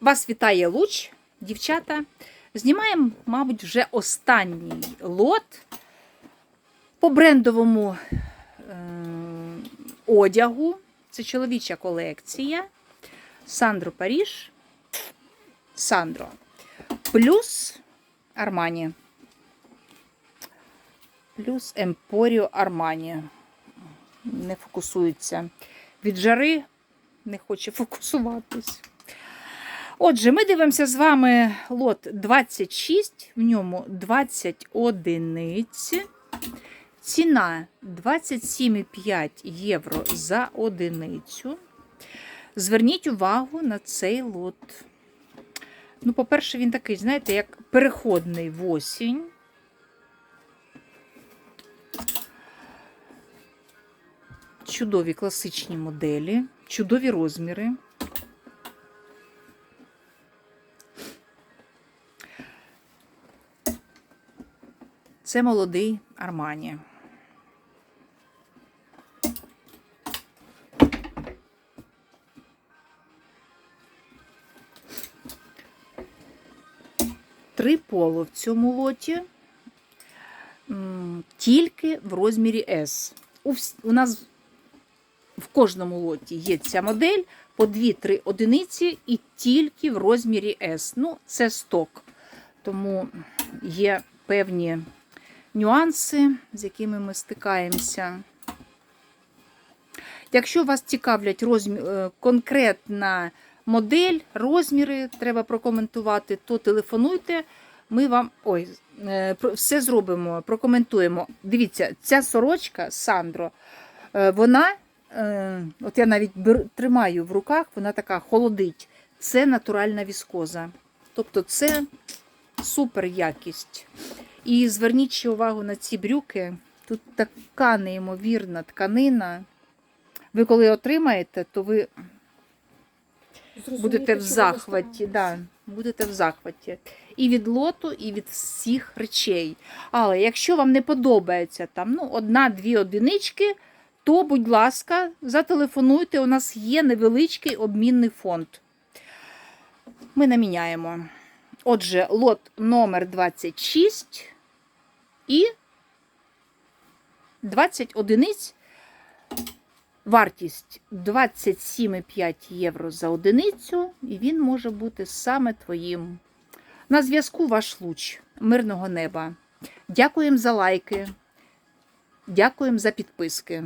Вас вітає луч, дівчата. Знімаємо, мабуть, вже останній лот по брендовому е, одягу. Це чоловіча колекція. Сандро Паріж. Сандро. Плюс Армані. Плюс Емпоріо Армані. Не фокусується. Від жари не хоче фокусуватись. Отже, ми дивимося з вами лот 26, в ньому 20 одиниць. Ціна 27,5 євро за одиницю. Зверніть увагу на цей лот. Ну, по-перше, він такий, знаєте, як переходний в осінь. Чудові класичні моделі, чудові розміри. Це молодий Армані. Три поло в цьому лоті, тільки в розмірі S. У, нас в кожному лоті є ця модель по 2-3 одиниці і тільки в розмірі S. Ну, це сток. Тому є певні нюанси, з якими ми стикаємося. Якщо вас цікавлять розмі... е, конкретна модель, розміри, треба прокоментувати, то телефонуйте. Ми вам ой, е, все зробимо, прокоментуємо. Дивіться, ця сорочка Сандро, е, вона, от я навіть тримаю в руках, вона така холодить. Це натуральна віскоза. Тобто це супер якість. І зверніть ще увагу на ці брюки. Тут така неймовірна тканина. Ви коли отримаєте, то ви будете в захваті. Да, будете в захваті. І від лоту, і від всіх речей. Але якщо вам не подобається там ну, одна-дві одинички, то, будь ласка, зателефонуйте. У нас є невеличкий обмінний фонд. Ми наміняємо. Отже, лот номер 26 і 20 одиниць. Вартість 27,5 євро за одиницю, і він може бути саме твоїм. На зв'язку ваш луч мирного неба. Дякуємо за лайки. Дякуємо за підписки.